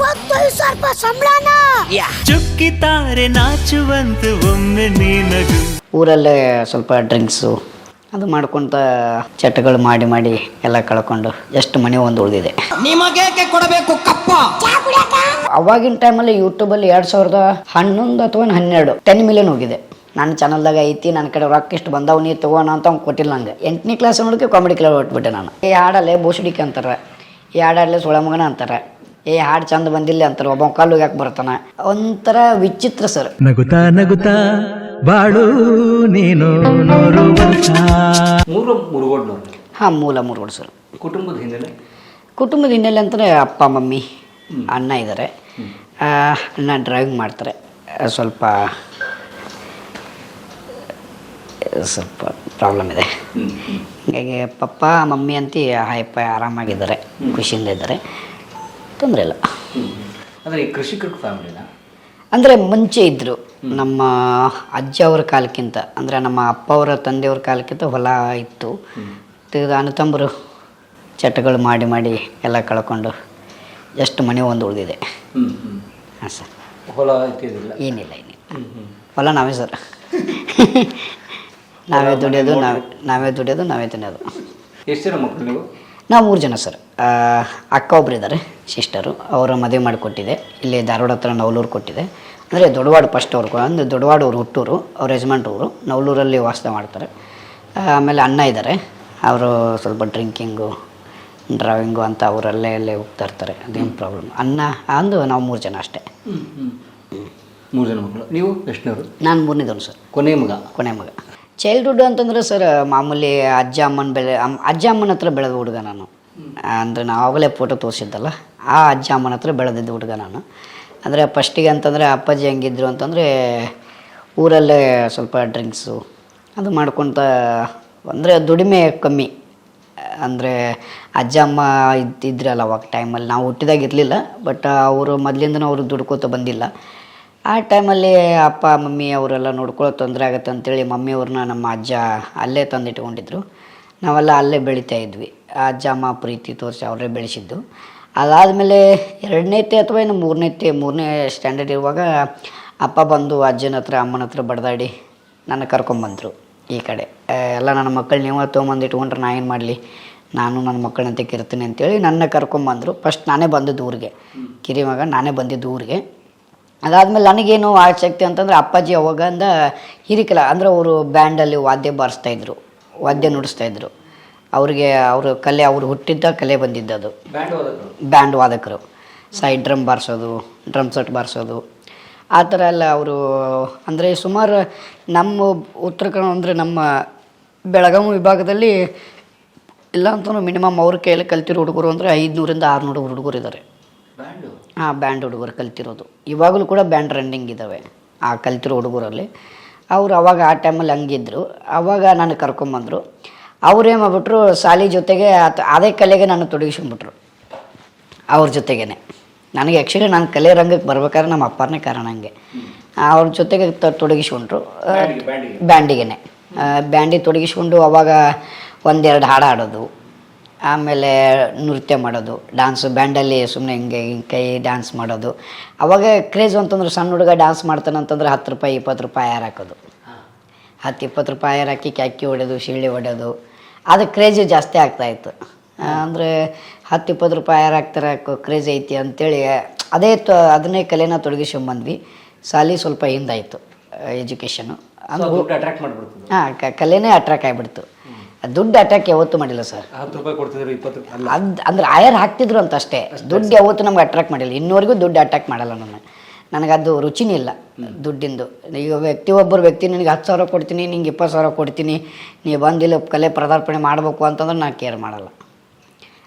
ಇಪ್ಪತ್ತೈದು ಸಾವಿರ ರೂಪಾಯಿ ಸಂಬಳನ? ಚುಕ್ಕಿತಾರೆ ನಾಚುವಂತ ಒಮ್ಮೆ ನೀನಗು. ಊರಲ್ಲೇ ಸ್ವಲ್ಪ ಡ್ರಿಂಕ್ಸು ಅದು ಮಾಡ್ಕೊಂತ ಚಟಗಳು ಮಾಡಿ ಮಾಡಿ ಎಲ್ಲ ಕಳ್ಕೊಂಡು ಎಷ್ಟು ಮನೆ ಒಂದು ಉಳಿದಿದೆ. ನಿಮಗೇಕೆ ಕೊಡಬೇಕು ಕಪ್ಪ? ಅವಾಗಿನ ಟೈಮಲ್ಲಿ ಯೂಟ್ಯೂಬಲ್ಲಿ ಎರಡು ಸಾವಿರದ ಹನ್ನೊಂದು ಅಥವಾ ಹನ್ನೆರಡು ಟೆನ್ ಮಿಲಿಯನ್ ಹೋಗಿದೆ. ನನ್ನ ಚಾನಲ್ದಾಗ ಐತಿ ನನ್ನ ಕಡೆ ರೊಕ್ಕ ಇಷ್ಟು ಬಂದವು ನೀ ತಗೋಣ ಅಂತ ಅವ್ನು ಕೊಟ್ಟಿಲ್ಲ ನಂಗೆ. ಎಂಟನೇ ಕ್ಲಾಸ್ ನೋಡಕ್ಕೆ ಕಾಮಿಡಿ ಕ್ಲಬ್ ಹೊಟ್ಬಿಟ್ಟೆ ನಾನು. ಈ ಹಾಡಲ್ಲೇ ಬೋಸುಡಿಕೆ ಅಂತಾರೆ ಈ ಹಾಡಲ್ಲೇ ಸುಳಮಗನ ಅಂತಾರೆ. ಏ ಹಾಡು ಚಂದ ಬಂದಿಲ್ಲ ಅಂತಾರೆ ಒಬ್ಬ ಕಲ್ಲು ಯಾಕೆ ಬರ್ತಾನೆ ಒಂಥರ ವಿಚಿತ್ರ ಸರ್. ನಗುತ್ತಾ ನಗುತ್ತಾ ಬಾಳು ನೀನು ನೂರು ವರ್ಷ ಮೂರು ಮುರುಗೋಡ್ ಹಾಂ ಮೂಲ ಮುರುಗೋಡು ಸರ್. ಕುಟುಂಬದ ಹಿನ್ನೆಲೆ? ಕುಟುಂಬದ ಹಿನ್ನೆಲೆ ಅಂತಂದರೆ ಅಪ್ಪ ಮಮ್ಮಿ ಅಣ್ಣ ಇದ್ದಾರೆ ಅಣ್ಣ ಡ್ರೈವಿಂಗ್ ಮಾಡ್ತಾರೆ. ಸ್ವಲ್ಪ ಸ್ವಲ್ಪ ಪ್ರಾಬ್ಲಮ್ ಇದೆ. ಹೀಗಾಗಿ ಪಪ್ಪ ಮಮ್ಮಿ ಅಂತ ಹಾಯಪ್ಪ ಆರಾಮಾಗಿದ್ದಾರೆ ಖುಷಿಯಿಂದ ಇದ್ದಾರೆ. ತೊಂದರೆ ಇಲ್ಲ. ಅಂದ್ರೆ ಈ ಕೃಷಿಕರ ಫ್ಯಾಮಿಲಿನ ಅಂದರೆ ಮುಂಚೆ ಇದ್ದರು ನಮ್ಮ ಅಜ್ಜ ಅವ್ರ ಕಾಲಕ್ಕಿಂತ ಅಂದರೆ ನಮ್ಮ ಅಪ್ಪ ಅವರ ತಂದೆಯವ್ರ ಕಾಲಕ್ಕಿಂತ ಹೊಲ ಇತ್ತು. ತಂಬರು ಚಟಗಳು ಮಾಡಿ ಮಾಡಿ ಎಲ್ಲ ಕಳ್ಕೊಂಡು ಎಷ್ಟು ಮನೆ ಒಂದು ಉಳಿದಿದೆ. ಹಾಂ ಸರ್. ಹೊಲ ಏನಿಲ್ಲ ಏನಿಲ್ಲ. ಹೊಲ ನಾವೇ ಸರ್. ನಾವೇ ದುಡಿಯೋದು ನಾವೇ ನಾವೇ ದುಡಿಯೋದು ನಾವೇ ತಿನ್ನೋದು. ಎಷ್ಟು ಜನ ಮಕ್ಕಳು ನೀವು ಮೂರು ಜನ ಸರ್. ಅಕ್ಕ ಒಬ್ರು ಇದ್ದಾರೆ ಸಿಸ್ಟರು ಅವರ ಮದುವೆ ಮಾಡಿಕೊಟ್ಟಿದೆ. ಇಲ್ಲಿ ಧಾರವಾಡ ಹತ್ರ ನವಲೂರು ಕೊಟ್ಟಿದೆ. ಅಂದರೆ ದೊಡ್ಡವಾಡು ಫಸ್ಟ್ ಅವ್ರು ಅಂದರೆ ದೊಡ್ಡವಾಡು ಅವ್ರು ಹುಟ್ಟೂರು ಅವ್ರ ಯಜಮಾನ್ರು ಊರು. ನವಲೂರಲ್ಲಿ ವಾಸ ಮಾಡ್ತಾರೆ. ಆಮೇಲೆ ಅಣ್ಣ ಇದ್ದಾರೆ ಅವರು ಸ್ವಲ್ಪ ಡ್ರಿಂಕಿಂಗು ಡ್ರಾವಿಂಗು ಅಂತ ಅವರಲ್ಲೇ ಅಲ್ಲೇ ಹೋಗ್ತಾ ಇರ್ತಾರೆ. ಅದೇನು ಪ್ರಾಬ್ಲಮ್ ಅನ್ನ ಅಂದು ನಾವು ಮೂರು ಜನ ಅಷ್ಟೇ. ಮೂರು ಜನ ಮಕ್ಕಳು. ನೀವು ಎಷ್ಟನವರು? ನಾನು ಮೂರನೇದವನು ಸರ್. ಕೊನೆ ಮಗ. ಕೊನೆ ಮಗ. ಚೈಲ್ಡ್ಹುಡ್ ಅಂತಂದ್ರೆ ಸರ್, ಮಾಮೂಲಿ ಅಜ್ಜ ಅಮ್ಮನ ಬೆಳೆ ಅಜ್ಜ ಅಮ್ಮನ ಹತ್ರ ಬೆಳೆದ ಹುಡುಗ ನಾನು. ಅಂದರೆ ನಾವು ಆಗಲೇ ಫೋಟೋ ತೋರಿಸಿದ್ದಲ್ಲ, ಆ ಅಜ್ಜ ಅಮ್ಮನ ಹತ್ರ ಬೆಳೆದಿದ್ದ ಹುಡುಗ ನಾನು. ಅಂದರೆ ಫಸ್ಟಿಗೆ ಅಂತಂದರೆ ಅಪ್ಪಾಜಿ ಹೆಂಗಿದ್ರು ಅಂತಂದರೆ ಊರಲ್ಲೇ ಸ್ವಲ್ಪ ಡ್ರಿಂಕ್ಸು ಅದು ಮಾಡ್ಕೊತ, ಅಂದರೆ ದುಡಿಮೆ ಕಮ್ಮಿ. ಅಂದರೆ ಅಜ್ಜ ಅಮ್ಮ ಇದ್ದಿದ್ರಲ್ಲ ಅವಾಗ ಟೈಮಲ್ಲಿ ನಾವು ಹುಟ್ಟಿದಾಗ ಇರಲಿಲ್ಲ ಬಟ್ ಅವರು ಮೊದಲಿಂದನೂ ಅವರು ದುಡ್ಕೋತ ಬಂದಿಲ್ಲ. ಆ ಟೈಮಲ್ಲಿ ಅಪ್ಪ, ಮಮ್ಮಿ ಅವರೆಲ್ಲ ನೋಡ್ಕೊಳ್ಳೋ ತೊಂದರೆ ಆಗುತ್ತೆ ಅಂತೇಳಿ ಮಮ್ಮಿಯವ್ರನ್ನ ನಮ್ಮ ಅಜ್ಜ ಅಲ್ಲೇ ತಂದಿಟ್ಕೊಂಡಿದ್ರು. ನಾವೆಲ್ಲ ಅಲ್ಲೇ ಬೆಳೀತಾ ಇದ್ವಿ. ಅಜ್ಜ, ಅಮ್ಮ, ಪ್ರೀತಿ ತೋರಿಸಿ ಅವರೇ ಬೆಳೆಸಿದ್ದು. ಅದಾದಮೇಲೆ ಎರಡನೇತೆ ಅಥವಾ ಇನ್ನು ಮೂರನೇತೆ ಮೂರನೇ ಸ್ಟ್ಯಾಂಡರ್ಡ್ ಇರುವಾಗ ಅಪ್ಪ ಬಂದು ಅಜ್ಜನ ಹತ್ರ, ಅಮ್ಮನ ಹತ್ರ ಬಡದಾಡಿ ನನ್ನ ಕರ್ಕೊಂಬಂದರು ಈ ಕಡೆ. ಎಲ್ಲ ನನ್ನ ಮಕ್ಕಳು ನೀವು ತೊಗೊಂಬಂದು ಇಟ್ಕೊಂಡ್ರೆ ನಾ ಏನು ಮಾಡಲಿ? ನಾನು ನನ್ನ ಮಕ್ಕಳಂತೆ ಕಿರ್ತೀನಿ ಅಂತೇಳಿ ನನ್ನ ಕರ್ಕೊಂಬಂದರು. ಫಸ್ಟ್ ನಾನೇ ಬಂದಿದ್ದು ಊರಿಗೆ. ಕಿರಿಮಗ, ನಾನೇ ಬಂದಿದ್ದು ಊರಿಗೆ. ಅದಾದಮೇಲೆ ನನಗೇನು ಆಸಕ್ತಿ ಅಂತಂದ್ರೆ ಅಪ್ಪಾಜಿ ಅವಾಗಿಂದ ಹಿರಿಕಲ ಅಂದರೆ ಅವರು ಬ್ಯಾಂಡಲ್ಲಿ ವಾದ್ಯ ಬಾರಿಸ್ತಾಯಿದ್ರು ವಾದ್ಯ ನುಡಿಸ್ತಾಯಿದ್ರು ಅವ್ರಿಗೆ ಅವರು ಕಲೆ ಅವರು ಹುಟ್ಟಿದ್ದ ಕಲೆ ಬಂದಿದ್ದದು ಬ್ಯಾಂಡ್ ವಾದಕರು. ಸೈಡ್ ಡ್ರಮ್ ಬಾರಿಸೋದು ಡ್ರಮ್ ಸೆಟ್ ಬಾರಿಸೋದು. ಆ ಥರ ಎಲ್ಲ ಅವರು ಅಂದರೆ ಸುಮಾರು ನಮ್ಮ ಉತ್ತರ ಕನ್ನಡ ಅಂದರೆ ನಮ್ಮ ಬೆಳಗಾವಿ ವಿಭಾಗದಲ್ಲಿ ಇಲ್ಲ ಅಂತಲೂ ಮಿನಿಮಮ್ ಅವ್ರ ಕೈಯಲ್ಲಿ ಕಲ್ತಿರೋ ಹುಡುಗರು ಅಂದರೆ ಐದುನೂರಿಂದ ಆರುನೂರು ಹುಡುಗರು ಇದ್ದಾರೆ ಹಾಂ ಬ್ಯಾಂಡ್ ಹುಡುಗರು ಕಲ್ತಿರೋದು. ಇವಾಗಲೂ ಕೂಡ ಬ್ಯಾಂಡ್ ರನ್ನಿಂಗ್ ಇದ್ದಾವೆ ಆ ಕಲ್ತಿರೋ ಹುಡುಗರಲ್ಲಿ. ಅವರು ಅವಾಗ ಆ ಟೈಮಲ್ಲಿ ಹಂಗಿದ್ರು. ಅವಾಗ ನಾನು ಕರ್ಕೊಂಬಂದರು. ಅವ್ರೇನು ಮಾಡ್ಬಿಟ್ರು ಶಾಲಿ ಜೊತೆಗೆ ಅದೇ ಕಲೆಗೆ ನಾನು ತೊಡಗಿಸ್ಕೊಂಡ್ಬಿಟ್ರು. ಅವ್ರ ಜೊತೆಗೇನೆ. ನನಗೆ ಆ್ಯಕ್ಚುಲಿ ನಾನು ಕಲೆ ರಂಗಕ್ಕೆ ಬರ್ಬೇಕಾದ್ರೆ ನಮ್ಮ ಅಪ್ಪನೇ ಕಾರಣ ಹಂಗೆ. ಅವ್ರ ಜೊತೆಗೆ ತ- ತೊಡಗಿಸ್ಕೊಂಡ್ರು. ಬ್ಯಾಂಡಿಗೆ. ಬ್ಯಾಂಡಿಗೆನೆ. ಆ, ಬ್ಯಾಂಡಿಗೆ ತೊಡಗಿಸ್ಕೊಂಡು ಅವಾಗ ಒಂದೆರಡು ಹಾಡು ಹಾಡೋದು. ಆಮೇಲೆ ನೃತ್ಯ ಮಾಡೋದು ಡ್ಯಾನ್ಸು ಬ್ಯಾಂಡಲ್ಲಿ ಸುಮ್ಮನೆ ಹಿಂಗೆ ಹಿಂಗೆ ಕೈ ಡ್ಯಾನ್ಸ್ ಮಾಡೋದು. ಅವಾಗ ಕ್ರೇಜ್ ಅಂತಂದ್ರೆ ಸಣ್ಣ ಹುಡುಗ ಡ್ಯಾನ್ಸ್ ಮಾಡ್ತಾನೆ ಅಂತಂದ್ರೆ ಹತ್ತು ರೂಪಾಯಿ ಇಪ್ಪತ್ತು ರೂಪಾಯಿ ಯಾರು ಹಾಕೋದು. ಹತ್ತು ಇಪ್ಪತ್ತು ರೂಪಾಯಿ ಯಾರು ಹಾಕಿ ಕ್ಯಾಕಿ ಹೊಡೆಯೋದು ಶಿಳ್ಳಿ ಹೊಡೆಯೋದು ಅದು ಕ್ರೇಜ್ ಜಾಸ್ತಿ ಆಗ್ತಾಯಿತ್ತು ಅಂದರೆ ಹತ್ತು ಇಪ್ಪತ್ತು ರೂಪಾಯಿ ಯಾರು ಹಾಕ್ತಾರೆ ಕ್ರೇಜ್ ಐತಿ ಅಂತೇಳಿ ಅದೇ ತ ಅದನ್ನೇ ಕಲೆನ ತೊಡಗಿಸ್ಕೊಂಬಂದ್ವಿ. ಸಾಲಿ ಸ್ವಲ್ಪ ಹಿಂದಾಯಿತು ಎಜುಕೇಷನು. ಹಾಂ ಕಲೆನೇ ಅಟ್ರಾಕ್ಟ್ ಆಗಿಬಿಡ್ತು. ದುಡ್ಡು ಅಟ್ಯಾಕ್ ಯಾವತ್ತೂ ಮಾಡಿಲ್ಲ ಸರ್. ಹತ್ತು ರೂಪಾಯಿ ಕೊಡ್ತಿದ್ರು ಇಪ್ಪತ್ತು ರೂಪಾಯಿ? ಅಲ್ಲ. ಅದ್ ಅಂದ್ರೆ ಆಯರ್ ಹಾಕ್ತಿದ್ರು ಅಂತ ಅಷ್ಟೇ. ದುಡ್ಡು ಯಾವತ್ತು ನಮ್ಗೆ ಅಟ್ರಾಕ್ಟ್ ಮಾಡಿಲ್ಲ. ಇನ್ನೂವರೆಗೂ ದುಡ್ಡು ಅಟ್ಯಾಕ್ ಮಾಡಲ್ಲ ನನ್ನ. ನನಗದು ರುಚಿನೇ ಇಲ್ಲ ದುಡ್ಡಿಂದು. ಈಗ ವ್ಯಕ್ತಿ ಒಬ್ಬರು ವ್ಯಕ್ತಿ ನಿನಗೆ ಹತ್ತು ಸಾವಿರ ಕೊಡ್ತೀನಿ ನಿಂಗೆ ಇಪ್ಪತ್ತು ಸಾವಿರ ಕೊಡ್ತೀನಿ ನೀವು ಬಂದಿಲ್ಲ ಕಲೆ ಪ್ರದಾರ್ಪಣೆ ಮಾಡಬೇಕು ಅಂತಂದ್ರೆ ನಾನು ಕೇರ್ ಮಾಡಲ್ಲ.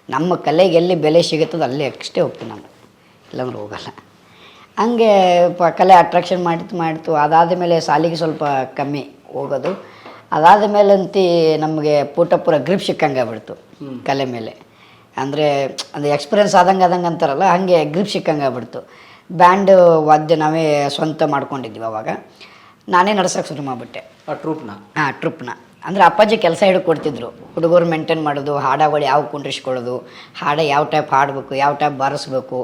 ನಮ್ಮ ಕಲೆಗೆ ಎಲ್ಲಿ ಬೆಲೆ ಸಿಗುತ್ತದ ಅಲ್ಲಿ ಅಷ್ಟೇ ಹೋಗ್ತೀನಿ ನಾನು. ಇಲ್ಲಾಂದ್ರೆ ಹೋಗಲ್ಲ. ಹಂಗೆ ಪ ಕಲೆ ಅಟ್ರಾಕ್ಷನ್ ಮಾಡಿತು ಮಾಡಿತು ಅದಾದ ಮೇಲೆ ಸಾಲಿಗೆ ಸ್ವಲ್ಪ ಕಮ್ಮಿ ಹೋಗೋದು. ಅದಾದ ಮೇಲಂತಿ ನಮಗೆ ಪುಟ ಗ್ರಿಪ್ ಸಿಕ್ಕಂಗೆ ಆಗ್ಬಿಡ್ತು ಕಲೆ ಮೇಲೆ. ಅಂದರೆ ಅಂದರೆ ಎಕ್ಸ್ಪೀರಿಯನ್ಸ್ ಆದಂಗೆ ಆದಂಗೆ ಅಂತಾರಲ್ಲ ಹಾಗೆ ಗ್ರಿಪ್ ಸಿಕ್ಕಂಗೆ ಆಗ್ಬಿಡ್ತು. ಬ್ಯಾಂಡ್ ವಾದ್ಯ ನಾವೇ ಸ್ವಂತ ಮಾಡ್ಕೊಂಡಿದ್ವಿ ಅವಾಗ. ನಾನೇ ನಡ್ಸೋಕೆ ಶುರು ಮಾಡಿಬಿಟ್ಟೆ. ಆ ಟ್ರೂಪ್ನ ಹಾಂ ಟ್ರಿಪ್ನ ಅಂದ್ರೆ ಅಪ್ಪಾಜಿ ಕೆಲಸ ಹಿಡ್ಕೊಡ್ತಿದ್ರು ಹುಡುಗರು ಮೇಂಟೈನ್ ಮಾಡೋದು ಹಾಡಗಳು ಯಾವ ಕುಂಡ್ರಿಸ್ಕೊಳ್ಳೋದು ಹಾಡ ಯಾವ ಟೈಪ್ ಹಾಡಬೇಕು ಯಾವ ಟೈಪ್ ಬಾರಿಸ್ಬೇಕು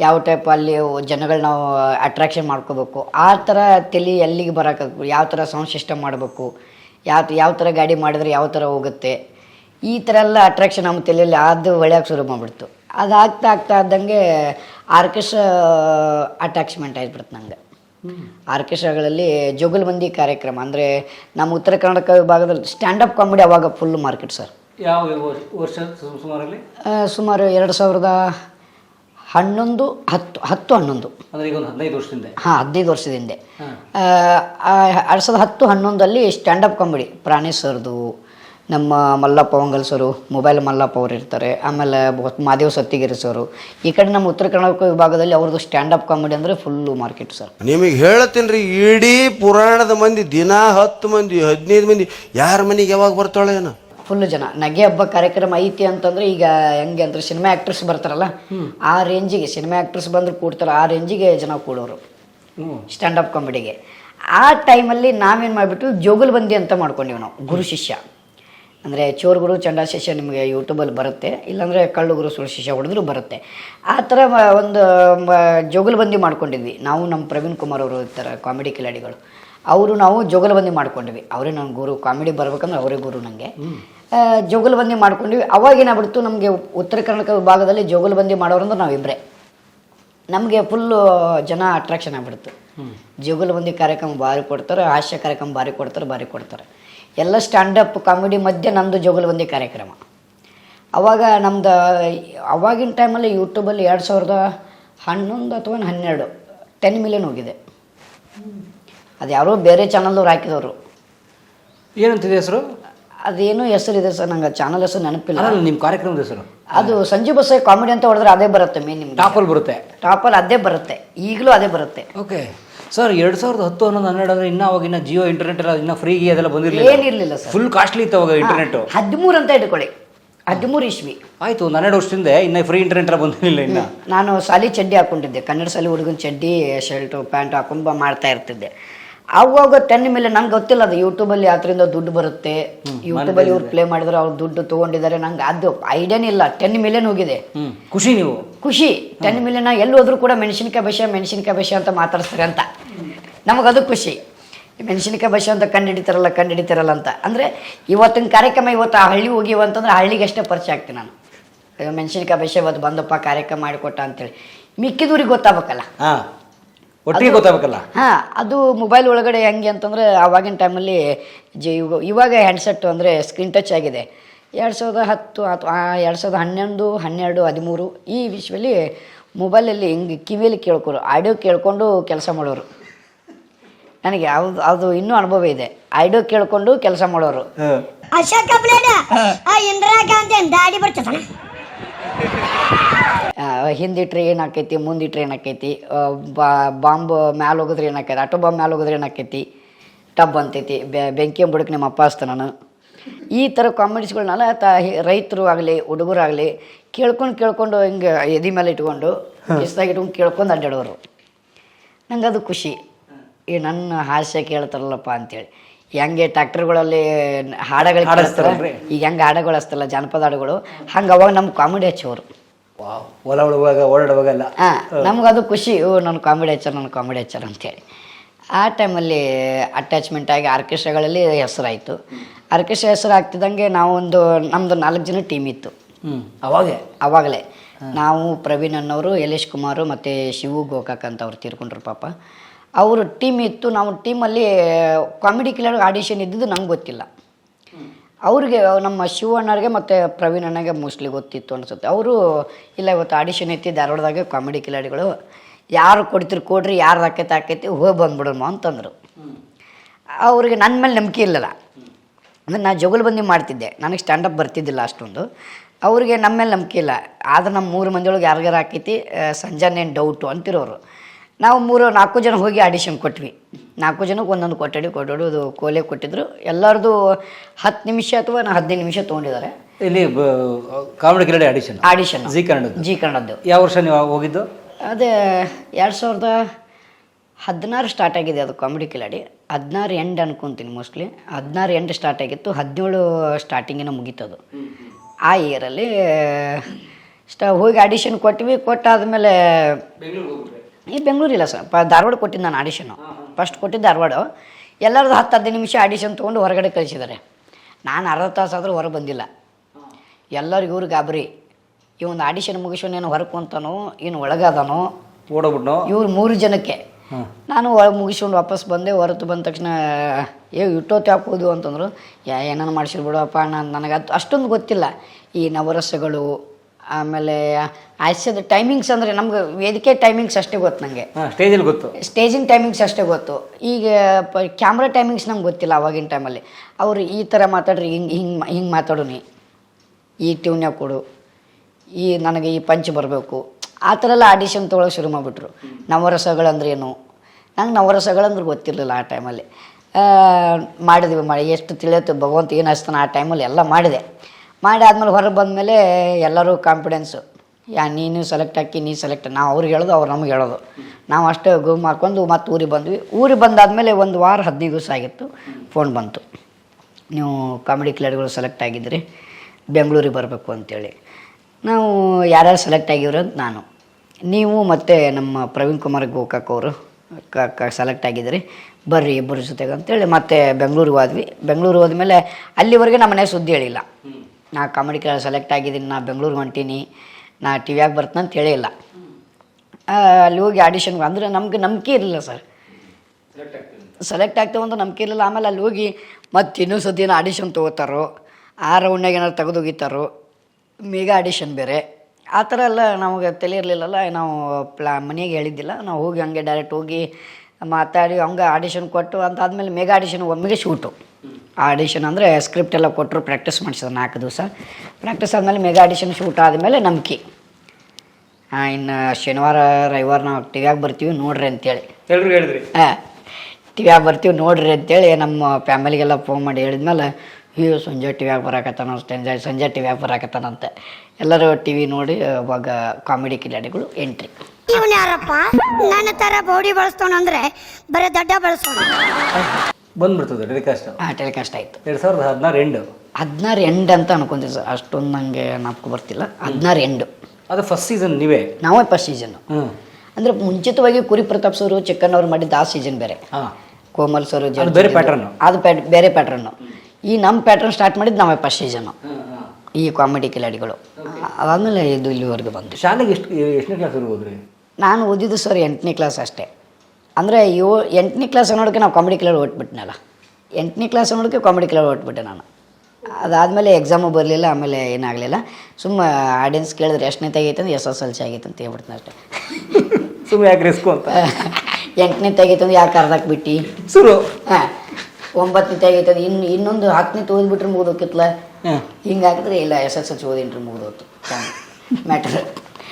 ಯಾವ ಟೈಪ್ ಅಲ್ಲಿ ಜನಗಳು ನಾವು ಅಟ್ರಾಕ್ಷನ್ ಮಾಡ್ಕೋಬೇಕು ಆ ಥರ ತಲೆ ಎಲ್ಲಿಗೆ ಬರೋಕ್ಕಾಗಬೇಕು ಯಾವ ಥರ ಸೌಂಡ್ ಸಿಸ್ಟಮ್ ಮಾಡಬೇಕು ಯಾವ ಯಾವ ಥರ ಗಾಡಿ ಮಾಡಿದ್ರೆ ಯಾವ ಥರ ಹೋಗುತ್ತೆ? ಈ ಥರ ಎಲ್ಲ ಅಟ್ರಾಕ್ಷನ್ ನಮ್ಮ ತಲೆಯಲ್ಲಿ ಅದು ಒಳ್ಳೆಯಾಗ ಶುರು ಮಾಡಿಬಿಡ್ತು. ಅದು ಆಗ್ತಾ ಆಗ್ತಾ ಆದಂಗೆ ಆರ್ಕೆಸ್ಟ್ರಾ ಅಟ್ಯಾಚ್ಮೆಂಟ್ ಆಗಿಬಿಡ್ತು ನಂಗೆ. ಆರ್ಕೆಸ್ಟ್ರಾಗಳಲ್ಲಿ ಜೋಗುಲ್ಬಂದಿ ಕಾರ್ಯಕ್ರಮ ಅಂದರೆ ನಮ್ಮ ಉತ್ತರ ಕರ್ನಾಟಕ ವಿಭಾಗದಲ್ಲಿ ಸ್ಟ್ಯಾಂಡಪ್ ಕಾಮಿಡಿ ಅವಾಗ ಫುಲ್ ಮಾರ್ಕೆಟ್ ಸರ್ ಯಾವ ವರ್ಷ- ವರ್ಷ ಸುಮಾರಲ್ಲಿ? ಸುಮಾರು ಎರಡು ಸಾವಿರದ ಹನ್ನೊಂದು ಹತ್ತು ಹತ್ತು ಹನ್ನೊಂದು. ಅಂದ್ರೆ ಈಗ ಒಂದು ಹದಿನೈದು ವರ್ಷದಿಂದ. ಹಾಂ ಹದಿನೈದು ವರ್ಷದ ಹಿಂದೆ ಆ, ಎರಡು ಸಾವಿರದ ಹತ್ತು ಹನ್ನೊಂದಲ್ಲಿ ಸ್ಟ್ಯಾಂಡಪ್ ಕಾಮಿಡಿ ಪ್ರಾಣಿ ಸರ್ದು ನಮ್ಮ ಮಲ್ಲಪ್ಪ ಒಂಗಲ್ ಸರು ಮೊಬೈಲ್ ಮಲ್ಲಪ್ಪ ಅವರು ಇರ್ತಾರೆ ಆಮೇಲೆ ಮಾದೇವ್ ಸತ್ತಿಗಿರಿ ಸರು ಈ ಕಡೆ ನಮ್ಮ ಉತ್ತರ ಕರ್ನಾಟಕ ವಿಭಾಗದಲ್ಲಿ ಅವ್ರದ್ದು ಸ್ಟ್ಯಾಂಡಪ್ ಕಾಮಿಡಿ ಅಂದರೆ ಫುಲ್ಲು ಮಾರ್ಕೆಟ್ ಸರ್. ನಿಮಗೆ ಹೇಳ್ತೀನಿ ಇಡೀ ಪುರಾಣದ ಮಂದಿ ದಿನ ಹತ್ತು ಮಂದಿ ಹದಿನೈದು ಮಂದಿ ಯಾರ ಮನೆಗೆ ಯಾವಾಗ ಬರ್ತಾಳೆ ಏನು ಫುಲ್ ಜನ. ನಗೆ ಹಬ್ಬ ಕಾರ್ಯಕ್ರಮ ಐತಿ ಅಂತಂದ್ರೆ ಈಗ ಹೆಂಗೆ ಅಂದ್ರೆ ಸಿನಿಮಾ ಆ್ಯಕ್ಟ್ರಸ್ ಬರ್ತಾರಲ್ಲ ಆ ರೇಂಜಿಗೆ ಸಿನಿಮಾ ಆ್ಯಕ್ಟ್ರಸ್ ಬಂದ್ರೆ ಕೂಡ್ತಾರೆ ಆ ರೇಂಜಿಗೆ ಜನ ಕೂಡೋರು. ಸ್ಟ್ಯಾಂಡ್ ಸ್ಟ್ಯಾಂಡಪ್ ಕಾಮಿಡಿಗೆ ಆ ಟೈಮಲ್ಲಿ ನಾವೇನು ಮಾಡಿಬಿಟ್ಟು ಜೋಗುಲ್ಬಂದಿ ಅಂತ ಮಾಡ್ಕೊಂಡೀವಿ ನಾವು ಗುರು ಶಿಷ್ಯ. ಅಂದರೆ ಚೋರ್ ಗುರು ಚಂಡ ಶಿಷ್ಯ ನಿಮಗೆ ಯೂಟ್ಯೂಬಲ್ಲಿ ಬರುತ್ತೆ ಇಲ್ಲಾಂದರೆ ಕಳ್ಳು ಗುರು ಸುಳ್ಳು ಶಿಷ್ಯ ಹೊಡೆದ್ರು ಬರುತ್ತೆ. ಆ ಥರ ಒಂದು ಜೋಗಲ್ ಜೋಗುಲ್ಬಂದಿ ಮಾಡ್ಕೊಂಡಿದ್ವಿ. ನಾವು ನಮ್ಮ ಪ್ರವೀಣ್ ಕುಮಾರ್ ಅವರು ಇರ್ತಾರೆ ಕಾಮಿಡಿ ಕಿಲಾಡಿಗಳು. ಅವರು ನಾವು ಜೋಗುಲ್ಬಂದಿ ಮಾಡ್ಕೊಂಡ್ವಿ ಅವರೇ ನನ್ನ ಗುರು ಕಾಮಿಡಿ ಬರ್ಬೇಕಂದ್ರೆ ಅವರೇ ಗುರು ನನಗೆ ಜೋಗುಲ್ಬಂದಿ ಮಾಡ್ಕೊಂಡಿವಿ. ಅವಾಗ ಏನಾಗ್ಬಿಡ್ತು? ನಮಗೆ ಉತ್ತರ ಕರ್ನಾಟಕ ವಿಭಾಗದಲ್ಲಿ ಜೋಗಲ್ಬಂದಿ ಮಾಡೋರಂದ್ರೆ ನಾವಿಬ್ಬರೇ ನಮಗೆ ಫುಲ್ಲು ಜನ ಅಟ್ರಾಕ್ಷನ್ ಆಗ್ಬಿಡ್ತು. ಜೋಗುಲ್ಬಂದಿ ಕಾರ್ಯಕ್ರಮ ಭಾರಿ ಕೊಡ್ತಾರೆ ಹಾಸ್ಯ ಕಾರ್ಯಕ್ರಮ ಭಾರಿ ಕೊಡ್ತಾರೆ ಭಾರಿ ಕೊಡ್ತಾರೆ. ಎಲ್ಲ ಸ್ಟ್ಯಾಂಡಪ್ ಕಾಮಿಡಿ ಮಧ್ಯೆ ನಮ್ಮದು ಜೋಗಲ್ಬಂದಿ ಕಾರ್ಯಕ್ರಮ. ಅವಾಗ ನಮ್ದು ಅವಾಗಿನ ಟೈಮಲ್ಲಿ ಯೂಟ್ಯೂಬಲ್ಲಿ ಎರಡು ಸಾವಿರದ ಹನ್ನೊಂದು ಅಥವಾ ಹನ್ನೆರಡು ಟೆನ್ ಮಿಲಿಯನ್ ಹೋಗಿದೆ. ಅದು ಯಾರೋ ಬೇರೆ ಚಾನಲ್ದವ್ರು ಹಾಕಿದವರು. ಏನಂತಿದೆ ಹೆಸರು? ಅದೇನೋ ಹೆಸರಿದೆ ಸರ್ ನಂಗೆ ಚಾನಲ್ ಹೆಸರು ನೆನಪಿಲ್ಲ. ಅಲ್ಲ ನಿಮ್ಮ ಕಾರ್ಯಕ್ರಮದ ಹೆಸರು? ಅದು ಸಂಜೀವ್ ಬಸ್ ಕಾಮಿಡಿ ಅಂತ ಹೊಡೆದ್ರೆ ಅದೇ ಬರುತ್ತೆ ಮೇನ್ ನಿಮ್ಗೆ ಟಾಪಲ್ಲಿ ಬರುತ್ತೆ? ಟಾಪಲ್ಲಿ ಅದೇ ಬರುತ್ತೆ. ಈಗಲೂ ಅದೇ ಬರುತ್ತೆ. ಓಕೆ. ಸರ್ ಎರಡು ಸಾವಿರದ ಹತ್ತು ಹನ್ನೊಂದು ಹನ್ನೆರಡು ಅಂದ್ರೆ ಇನ್ನೂ ಅವಾಗಿನ ಜಿಯೋ ಇಂಟರ್ನೆಟ್ ಎಲ್ಲ ಇನ್ನೂ ಫ್ರೀಗೆ ಅದೆಲ್ಲ ಬಂದಿರಲಿಲ್ಲ? ಏನಿರಲಿಲ್ಲ ಸರ್. ಫುಲ್ ಕಾಸ್ಟ್ಲಿ ಇತ್ತು ಅವಾಗ ಇಂಟರ್ನೆಟ್ ಹದಿಮೂರು ಅಂತ ಇಟ್ಕೊಳ್ಳಿ. ಹದಿಮೂರು ಇಸ್ವಿ. ಆಯ್ತು ಒಂದು ಹನ್ನೆರಡು ವರ್ಷದಿಂದ ಇನ್ನೂ ಫ್ರೀ ಇಂಟರ್ನೆಟ್ ಎಲ್ಲ ಬಂದಿರಲಿಲ್ಲ ಇನ್ನ? ನಾನು ಸಾಲಿ ಚಡ್ಡಿ ಹಾಕೊಂಡಿದ್ದೆ. ಕನ್ನಡ ಸಾಲಿ ಹುಡುಗನ ಚಡ್ಡಿ ಶರ್ಟು ಪ್ಯಾಂಟ್ ಹಾಕೊಂಡು ಬ- ಮಾಡ್ತಾ ಇರ್ತಿದ್ದೆ. ಅವಾಗ ಟೆನ್ ಮೇಲೆ ನಂಗೆ ಗೊತ್ತಿಲ್ಲ ಅದು ಯೂಟ್ಯೂಬಲ್ಲಿ ಅದರಿಂದ ದುಡ್ಡು ಬರುತ್ತೆ. ಯೂಟ್ಯೂಬಲ್ಲಿ ಇವ್ರು ಪ್ಲೇ ಮಾಡಿದ್ರೆ ಅವ್ರು ದುಡ್ಡು ತಗೊಂಡಿದ್ದಾರೆ. ನಂಗೆ ಅದು ಐಡಿಯಾನೇ ಇಲ್ಲ. ಟೆನ್ ಮಿಲಿಯನ್ ಹೋಗಿದೆ. ಖುಷಿ ನೀವು. ಖುಷಿ. ಟೆನ್ ಮಿಲಿಯನ್ ಎಲ್ಲಿ ಹೋದ್ರು ಕೂಡ ಮೆಣಸಿನಕಾಯಿ ಬಶ ಮೆಣಸಿನಕಾಯಿ ಬಶ ಅಂತ ಮಾತಾಡ್ತಾರೆ ಅಂತ. ನಮಗದು ಖುಷಿ. ಮೆಣಸಿನಕಾಯಿ ಬಶ ಅಂತ ಕಂಡು ಹಿಡಿತಾರಲ್ಲ ಕಂಡು ಹಿಡಿತಾರಲ್ಲ ಅಂತ. ಅಂದರೆ ಇವತ್ತಿನ ಕಾರ್ಯಕ್ರಮ ಇವತ್ತು ಆ ಹಳ್ಳಿ ಹೋಗಿವ ಅಂತಂದ್ರೆ ಆ ಹಳ್ಳಿಗೆ ಅಷ್ಟೇ ಪರಿಚಯ ಆಗ್ತೀನಿ ನಾನು. ಮೆಣಸಿನಕಾಯಿ ಭಾಷೆ ಇವತ್ತು ಬಂದಪ್ಪ ಕಾರ್ಯಕ್ರಮ ಮಾಡಿಕೊಟ್ಟ ಅಂತೇಳಿ. ಮಿಕ್ಕಿದೂರಿಗೆ ಗೊತ್ತಾಗಬೇಕಲ್ಲ. ಹಾಂ. ಒಟ್ಟಿಗೆ ಗೊತ್ತಾಗಬೇಕಲ್ಲ? ಹಾಂ ಅದು ಮೊಬೈಲ್ ಒಳಗಡೆ ಹೆಂಗೆ ಅಂತಂದರೆ ಆವಾಗಿನ ಟೈಮಲ್ಲಿ ಜಿ ಇವ- ಇವಾಗ ಹ್ಯಾಂಡ್ಸೆಟ್ ಅಂದರೆ ಸ್ಕ್ರೀನ್ ಟಚ್ ಆಗಿದೆ. ಎರಡು ಸಾವಿರದ ಹತ್ತು ಅಥವಾ ಎರಡು ಸಾವಿರದ ಹನ್ನೊಂದು ಹನ್ನೆರಡು ಹದಿಮೂರು ಈ ವಿಷಯದಲ್ಲಿ ಮೊಬೈಲಲ್ಲಿ ಹಿಂಗೆ ಕಿವಿಯಲ್ಲಿ ಕೇಳ್ಕೊರು ಆಡಿಯೋ ಕೇಳಿಕೊಂಡು ಕೆಲಸ ಮಾಡೋರು. ನನಗೆ ಅದು ಅದು ಇನ್ನೂ ಅನುಭವ ಇದೆ. ಆಡಿಯೋ ಕೇಳ್ಕೊಂಡು ಕೆಲಸ ಮಾಡೋರು. ಅಶೋಕ ಇಂದಿರಾ ಗಾಂಧಿ ದಾಡಿ ಬರ್ತದಣ ಆ, ಹಿಂದಿಟ್ರೆ ಆಕೈತಿ ಮುಂದಿಟ್ರೆ ಏನಾಕೈತಿ ಆಕೈತಿ ಬಾ- ಬಾಂಬ್ ಮ್ಯಾಲ ಹೋಗಿದ್ರೆ ಏನಾಕೈತಿ ಆಟೋ ಬಾಂಬ್ ಮ್ಯಾಲ ಹೋಗಿದ್ರೆ ಏನಾಕೈತಿ ಟಬ್ ಅಂತೈತಿ ಬೆ- ಬೆಂಕಿ ಬುಡಕ್ಕೆ ನಿಮ್ಮ ಅಪ್ಪ ಹಸ್ತ ನಾನು. ಈ ಥರ ಕಾಮಿಡೀಸ್ಗಳನ್ನೆಲ್ಲ ತ ರೈತರು ಆಗಲಿ ಹುಡುಗರಾಗಲಿ ಕೇಳ್ಕೊಂಡು ಕೇಳ್ಕೊಂಡು ಹಿಂಗೆ ಎದಿ ಮೇಲೆ ಇಟ್ಕೊಂಡು ಇಷ್ಟಾಗಿ ಇಟ್ಕೊಂಡು ಕೇಳ್ಕೊಂಡು ಅಡ್ಡಾಡೋರು ನಂಗೆ ಅದು ಖುಷಿ. ಈ ನನ್ನ ಹಾಸ್ಯ ಕೇಳ್ತಾರಲ್ಲಪ್ಪ ಅಂತೇಳಿ. ಹೆಂಗೆ ಟ್ಯಾಕ್ಟರ್ಗಳಲ್ಲಿ ಹಾಡಗಳು? ಈಗ ಹೆಂಗೆ ಹಾಡಗಳು ಹಚ್ತಾರಲ್ಲ ಜಾನಪದ ಹಾಡುಗಳು ಹಂಗೆ ಅವಾಗ ನಮ್ಮ ಕಾಮಿಡಿ ಹಚ್ಚೋರು. ಹೊಲ ಉಳುವಾಗ ಓಡಾಡುವಾಗೆಲ್ಲ. ಹಾಂ ಅದು ಖುಷಿ ಓ ನನ್ನ ಕಾಮಿಡಿ ಹೆಚ್ಚರ್ ನನ್ನ ಕಾಮಿಡಿ ಹೆಚ್ಚರ್ ಅಂತೇಳಿ. ಆ ಟೈಮಲ್ಲಿ ಅಟ್ಯಾಚ್ಮೆಂಟ್ ಆಗಿ ಆರ್ಕೆಸ್ಟ್ರಾಗಳಲ್ಲಿ ಹೆಸರಾಯಿತು. ಆರ್ಕೆಸ್ಟ್ರಾ ಹೆಸರು ಆಗ್ತಿದ್ದಂಗೆ ನಾವೊಂದು ನಮ್ಮದು ನಾಲ್ಕು ಜನ ಟೀಮ್ ಇತ್ತು. ಅವಾಗೆ? ಅವಾಗಲೇ. ನಾವು ಪ್ರವೀಣ್ ಅನ್ನೋರು ಯಲೇಶ್ ಕುಮಾರು ಮತ್ತು ಶಿವು ಗೋಕಾಕ್ ಅಂತ ಅವ್ರು ತೀರ್ಕೊಂಡ್ರು ಪಾಪ. ಅವರು ಟೀಮ್ ಇತ್ತು. ನಾವು ಟೀಮಲ್ಲಿ ಕಾಮಿಡಿ ಕಿಲರ್ ಆಡಿಷನ್ ಇದ್ದಿದ್ದು ನಂಗೆ ಗೊತ್ತಿಲ್ಲ. ಅವ್ರಿಗೆ, ನಮ್ಮ ಶಿವಣ್ಣರಿಗೆ ಮತ್ತು ಪ್ರವೀಣ್ ಅಣ್ಣಗೆ ಮೋಸ್ಟ್ಲಿ ಗೊತ್ತಿತ್ತು ಅನ್ಸುತ್ತೆ. ಅವರು ಇಲ್ಲ, ಇವತ್ತು ಆಡಿಷನ್ ಐತಿ, ಧಾರವಾಡದಾಗ ಕಾಮಿಡಿ ಕಿಲಾಡಿಗಳು. ಯಾರು ಕೊಡ್ತೀರಿ ಕೊಡ್ರಿ, ಯಾರು ಹಾಕೈತೆ ಹಾಕೈತಿ, ಹೋಗಿ ಬಂದ್ಬಿಡಮ್ಮ ಅಂತಂದರು. ಅವ್ರಿಗೆ ನನ್ನ ಮೇಲೆ ನಂಬಿಕೆ ಇಲ್ಲಲ್ಲ. ಅಂದರೆ ನಾನು ಜೋಗುಲ್ಬಂದಿ ಮಾಡ್ತಿದ್ದೆ. ನನಗೆ ಸ್ಟ್ಯಾಂಡಪ್ ಬರ್ತಿದ್ದಿಲ್ಲ ಅಷ್ಟೊಂದು. ಅವ್ರಿಗೆ ನಮ್ಮ ಮೇಲೆ ನಂಬಿಕೆ ಇಲ್ಲ. ಆದ್ರೆ ನಮ್ಮ ಮೂರು ಮಂದಿಯೊಳಗೆ ಯಾರಿಗಾರ ಹಾಕೈತಿ ಸಂಜಾನೇನು ಡೌಟು ಅಂತಿರೋರು. ನಾವು ಮೂರು ನಾಲ್ಕು ಜನ ಹೋಗಿ ಆಡಿಷನ್ ಕೊಟ್ವಿ. ನಾಲ್ಕು ಜನಕ್ಕೆ ಒಂದೊಂದು ಕೊಠಡಿ ಕೊಟ್ಟೋಡು ಅದು ಕೋಲೆ ಕೊಟ್ಟಿದ್ರು. ಎಲ್ಲರದು ಹತ್ತು ನಿಮಿಷ ಅಥವಾ ಹದಿನೈದು ನಿಮಿಷ ತೊಗೊಂಡಿದ್ದಾರೆ. ಇಲ್ಲಿ comedy Khiladi audition audition Zee ಕನ್ನಡದ್ದು. Zee ಕನ್ನಡದ್ದು. ಯಾವ ವರ್ಷ ನೀವು ಹೋಗಿದ್ದು? ಅದೇ ಎರಡು ಸಾವಿರದ ಹದಿನಾರು ಸ್ಟಾರ್ಟ್ ಆಗಿದೆ ಅದು ಕಾಮಿಡಿ ಕಿಲಾಡಿ ಹದಿನಾರು ಎಂಡ್ ಅನ್ಕೊತೀನಿ ಮೋಸ್ಟ್ಲಿ ಹದಿನಾರು ಎಂಡ್ ಸ್ಟಾರ್ಟ್ ಆಗಿತ್ತು. ಹದಿನೇಳು ಸ್ಟಾರ್ಟಿಂಗಿನ ಮುಗೀತದು ಆ ಇಯರಲ್ಲಿ ಸ್ಟ ಹೋಗಿ ಆಡಿಷನ್ ಕೊಟ್ವಿ. ಕೊಟ್ಟಾದ್ಮೇಲೆ ಈ ಬೆಂಗಳೂರಿಲ್ಲ ಸರ್. ಪ ಧಾರವಾಡ ಕೊಟ್ಟಿದ್ದು ನಾನು ಆಡಿಷನು ಫಸ್ಟ್ ಕೊಟ್ಟಿದ್ದು ಧಾರವಾಡ. ಎಲ್ಲರದ್ದು ಹತ್ತು ಹದಿನೈದು ನಿಮಿಷ ಆಡಿಷನ್ ತೊಗೊಂಡು ಹೊರಗಡೆ ಕಳಿಸಿದ್ದಾರೆ. ನಾನು ಅರ್ಧ ತಾಸು ಆದರೂ ಹೊರಗೆ ಬಂದಿಲ್ಲ. ಎಲ್ಲರಿಗೂ ಇವ್ರು ಗಾಬರಿ. ಇವನು ಆಡಿಷನ್ ಮುಗಿಸ್ಕೊಂಡು ಏನು ಹೊರಗೆ ಕುಂತಾನೋ ಇನ್ನು ಒಳಗದಾನೋ ಓಡೋಗ್ಬಿಟ್ನೋ? ಇವ್ರು ಮೂರು ಜನಕ್ಕೆ. ನಾನು ಒಳಗೆ ಮುಗಿಸ್ಕೊಂಡು ವಾಪಸ್ ಬಂದೆ ಹೊರತು ಬಂದ ತಕ್ಷಣ ಏ ಇಟ್ಟೋತ್ ಹಾಕೋದು ಅಂತಂದ್ರು. ಮಾಡಿಸಿರ್ಬಿಡೋಪ್ಪ ಮಾಡಿಸಿರ್ಬಿಡಪ್ಪ ನಾನು ನನಗೆ ಅದು ಅಷ್ಟೊಂದು ಗೊತ್ತಿಲ್ಲ. ಈ ನವರಸಗಳು ಆಮೇಲೆ ಹಾಸ್ಯದ ಟೈಮಿಂಗ್ಸ್ ಅಂದರೆ ನಮ್ಗೆ ವೇದಿಕೆ ಟೈಮಿಂಗ್ಸ್ ಅಷ್ಟೇ ಗೊತ್ತು ನನಗೆ ಸ್ಟೇಜಲ್ಲಿ ಗೊತ್ತು. ಸ್ಟೇಜಿನ ಟೈಮಿಂಗ್ಸ್ ಅಷ್ಟೇ ಗೊತ್ತು. ಈಗ ಪ ಕ್ಯಾಮ್ರಾ ಟೈಮಿಂಗ್ಸ್ ನಮ್ಗೆ ಗೊತ್ತಿಲ್ಲ ಅವಾಗಿನ ಟೈಮಲ್ಲಿ ಅವರು ಈ ಥರ ಮಾತಾಡ್ರಿ ಹಿಂಗೆ ಹಿಂಗೆ ಹಿಂಗೆ ಮಾತಾಡು ನೀ ಈ ಟ್ಯೂನ್ಯಾಗ ಕೊಡು. ಈ ನನಗೆ ಈ ಪಂಚ್ ಬರಬೇಕು. ಆ ಥರ ಎಲ್ಲ ಆಡಿಷನ್ ತೊಗೊಳಕ್ಕೆ ಶುರು ಮಾಡಿಬಿಟ್ರು. ನವರಸಗಳಂದ್ರೇನು ನಂಗೆ ನವರಸಗಳಂದ್ರೆ ಗೊತ್ತಿರಲಿಲ್ಲ ಆ ಟೈಮಲ್ಲಿ ಮಾಡಿದ್ವಿ ಮಾಡಿ ಎಷ್ಟು ತಿಳಿಯುತ್ತೆ ಭಗವಂತ ಏನು ಹಚ್ತಾನೆ ಆ ಟೈಮಲ್ಲಿ ಎಲ್ಲ ಮಾಡಿದೆ. ಮಾಡಿ ಆದಮೇಲೆ ಹೊರಗೆ ಬಂದಮೇಲೆ ಎಲ್ಲರೂ ಕಾನ್ಫಿಡೆನ್ಸು ಯಾ, ನೀನು ಸೆಲೆಕ್ಟ್ ಹಾಕಿ, ನೀ ಸೆಲೆಕ್ಟ್ ನಾವು ಅವ್ರಿಗೆ ಹೇಳೋದು, ಅವ್ರು ನಮ್ಗೆ ಹೇಳೋದು. ನಾವು ಅಷ್ಟೇ ಗೋ ಮಾಡ್ಕೊಂಡು ಮತ್ತೆ ಊರಿಗೆ ಬಂದ್ವಿ. ಊರಿಗೆ ಬಂದಾದಮೇಲೆ ಒಂದು ವಾರ ಹದಿನೈದು ದಿವಸ ಆಗಿತ್ತು. ಫೋನ್ ಬಂತು. ನೀವು ಕಾಮಿಡಿ ಕ್ಲಬ್ಗಳು ಸೆಲೆಕ್ಟ್ ಆಗಿದ್ರಿ. ಬೆಂಗಳೂರಿಗೆ ಬರಬೇಕು ಅಂತೇಳಿ. ನಾವು ಯಾರ್ಯಾರು ಸೆಲೆಕ್ಟ್ ಆಗಿದ್ರು ಅಂತ ನಾನು. ನೀವು ಮತ್ತು ನಮ್ಮ ಪ್ರವೀಣ್ ಕುಮಾರ್ ಗೋಕಾಕ್ ಅವರು ಕ ಸೆಲೆಕ್ಟ್ ಆಗಿದ್ರಿ. ಬರ್ರಿ ಇಬ್ಬರ ಜೊತೆಗೆ ಅಂತೇಳಿ ಮತ್ತೆ ಬೆಂಗಳೂರಿಗೆ ಹೋದ್ವಿ. ಬೆಂಗಳೂರು ಹೋದ್ಮೇಲೆ ಅಲ್ಲಿವರೆಗೆ ನಮ್ಮ ಮನೆ ಸುದ್ದಿ ಹೇಳಿಲ್ಲ. ನಾ ಕಾಮಿಡಿ ಕೇಳ ಸೆಲೆಕ್ಟ್ ಆಗಿದ್ದೀನಿ ನಾ ಬೆಂಗಳೂರಿಗೆ ಹೊಂಟೀನಿ ನಾ ಟಿ ವಿಯಾಗ ಬರ್ತೀನಿ ಅಂತ ಹೇಳಿಲ್ಲ ಅಲ್ಲಿ ಹೋಗಿ ಆಡಿಷನ್ಗೆ ಅಂದರೆ ನಮ್ಗೆ ನಂಬಿಕೆ ಇರಲಿಲ್ಲ ಸರ್. ಸೆಲೆಕ್ಟ್ ಆಗ್ತೇವೆ ಅಂತ. ನಂಬಿಕೆ ಇರಲಿಲ್ಲ. ಆಮೇಲೆ ಅಲ್ಲಿ ಹೋಗಿ ಮತ್ತೆ ಇನ್ನೂ ಸದ್ಯನ ಆಡಿಷನ್ ತೊಗೋತಾರೋ ಆ ರೌಂಡ್ನಾಗ ಏನಾರು ತೆಗೆದೋಗಿತಾರೋ ಮೇಗಾ ಆಡಿಷನ್ ಬೇರೆ. ಆ ಥರ ಎಲ್ಲ ನಮಗೆ ತಲೆ ಇರಲಿಲ್ಲಲ್ಲ ನಾವು ಪ್ಲಾ ಮನೆಗೆ ಹೇಳಿದ್ದಿಲ್ಲ. ನಾವು ಹೋಗಿ ಹಂಗೆ ಡೈರೆಕ್ಟ್ ಹೋಗಿ ಮಾತಾಡಿ ಹಂಗೆ ಆಡಿಷನ್ ಕೊಟ್ಟು ಅಂತಾದ್ಮೇಲೆ ಮೇಗಾ ಆಡಿಷನ್ ಒಮ್ಮೆಗೆ ಶೂಟು ಆಡಿಷನ್ ಅಂದರೆ ಸ್ಕ್ರಿಪ್ಟ್ ಎಲ್ಲ ಕೊಟ್ಟರು ಪ್ರಾಕ್ಟೀಸ್ ಮಾಡಿಸಿದ್ರು ನಾಲ್ಕು ದಿವಸ. ಪ್ರಾಕ್ಟೀಸ್ ಆದಮೇಲೆ ಮೆಗಾ ಆಡಿಷನ್ ಶೂಟ್ ಆದಮೇಲೆ ನಂಬಿಕೆ. ಹಾಂ ಇನ್ನು ಶನಿವಾರ ರವಿವಾರ ನಾವು ಟಿವ್ಯಾಗ ಬರ್ತೀವಿ ನೋಡ್ರಿ ಅಂತೇಳಿ. ಎಲ್ಲರೂ ಹೇಳಿದ್ರಿ? ಹಾಂ ಟಿವ್ಯಾಗ ಬರ್ತೀವಿ ನೋಡ್ರಿ ಅಂತೇಳಿ ನಮ್ಮ ಫ್ಯಾಮಿಲಿಗೆಲ್ಲ ಫೋನ್ ಮಾಡಿ ಹೇಳಿದ್ಮೇಲೆ ಅಯ್ಯೋ ಸಂಜೆ ಟಿವ್ಯಾಗ ಬರಾಕತ್ತಾನ ಸಂಜೆ ಸಂಜೆ ಟಿವ್ಯಾಗ ಬರಾಕತ್ತಾನಂತೆ. ಎಲ್ಲರೂ ಟಿ ವಿ ನೋಡಿ ಅವಾಗ ಕಾಮಿಡಿ ಕಿಲಾಡಿಗಳು ಎಂಟ್ರಿ ಇವನ್ ಯಾರಪ್ಪ? ನನ್ನ ತರ ಬಳಸ್ತೋಣ ಬಳಸ್ತಾನಂದ್ರೆ ಬರೀ ದಡ್ಡ ಬಳಸೋಣ ಬಂದ್ಬಿಡ್ತದೆ ಟೆಲಿಕಾಸ್ಟ್ ಹಾಂ ಟೆಲಿಕಾಸ್ಟ್ ಆಯಿತು. ಎರಡು ಸಾವಿರದ ಹದಿನಾರು ಎಂಡು ಹದಿನಾರು ಎಂಡ್ ಅಂತ ಅನ್ಕೊಂತೀವಿ ಸರ್. ಅಷ್ಟೊಂದು ನನಗೆ ನಾಪ್ಕೊ ಬರ್ತಿಲ್ಲ. ಹದಿನಾರು ಎಂಡು ಅದು ಫಸ್ಟ್ ಸೀಸನ್ ನೀವೇ? ನಾವೇ ಫಸ್ಟ್ ಸೀಸನ್ನು ಅಂದ್ರೆ ಮುಂಚಿತವಾಗಿ ಕುರಿ ಪ್ರತಾಪ್ ಸರ್ ಚಿಕ್ಕನ್ ಅವ್ರು ಮಾಡಿದ್ದು ಆ ಸೀಸನ್ ಬೇರೆ. ಹಾಂ. ಕೋಮಲ್ ಸರ್ ಬೇರೆ ಪ್ಯಾಟರ್ನ್ ಅದು ಬೇರೆ ಪ್ಯಾಟ್ರನ್ನು ಈ ನಮ್ಮ ಪ್ಯಾಟ್ರನ್ ಸ್ಟಾರ್ಟ್ ಮಾಡಿದ್ದು ನಾವೇ ಫಸ್ಟ್ ಸೀಸನ್ ಈ ಕಾಮಿಡಿ ಕಿಲಾಡಿಗಳು. ಅದಾದಮೇಲೆ ಇದು ಇಲ್ಲಿವರೆಗೂ ಬಂದು ಶಾಲೆಗೆ ಎಷ್ಟು ಎಷ್ಟನೇ ಕ್ಲಾಸ್ ನಾನು ಓದಿದ್ದು ಸರ್ ಎಂಟನೇ ಕ್ಲಾಸ್ ಅಷ್ಟೇ. ಅಂದರೆ ಇವು ಎಂಟನೇ ಕ್ಲಾಸ್ ಅನ್ನೋದಕ್ಕೆ ನಾವು ಕಾಮಿಡಿ ಕ್ಲಬ್ ಓಟ್ಬಿಟ್ನಲ್ಲ ಎಂಟನೇ ಕ್ಲಾಸ್ ಅನ್ನೋದಕ್ಕೆ ಕಾಮಿಡಿ ಕ್ಲಬ್ ಓಟ್ಬಿಟ್ಟೆ ನಾನು. ಅದಾದಮೇಲೆ ಎಕ್ಸಾಮು ಬರಲಿಲ್ಲ ಆಮೇಲೆ ಏನಾಗಲಿಲ್ಲ. ಸುಮ್ಮ ಆಡಿಯನ್ಸ್ ಕೇಳಿದ್ರೆ ಎಷ್ಟನೇ ತೆಗೀತಂದು ಅಂದ್ರೆ ಎಸ್ ಎಸ್ ಎಲ್ ಸಿ ಆಗೈತೆ ಅಂತ ಹೇಳ್ಬಿಡ್ತೀನಿ ಅಷ್ಟೇ. ಸುಮ್ಮನೆ ಯಾಕೆ ರಿಸ್ಕು ಅಂತ? ಎಂಟನೇ ತೆಗೀತಂದು ಅಂದ್ರೆ ಯಾಕೆ ಅರ್ಧಕ್ಕೆ ಬಿಟ್ಟು? ಸುರು ಹಾಂ. ಒಂಬತ್ತನೇ ತೆಗೈತೆ ಅಂದ್ರೆ ಇನ್ನು ಇನ್ನೊಂದು ಹತ್ತನೇ ಓದ್ಬಿಟ್ರೆ ಮುಗಿದೋಕಿತ್ಲ ಹಿಂಗಾಗಿದ್ರೆ ಇಲ್ಲ ಎಸ್ ಎಸ್ ಎಲ್ ಸಿ ಓದಿನ್ರಿ ಮುಗಿದೋತು ಮ್ಯಾಟರ್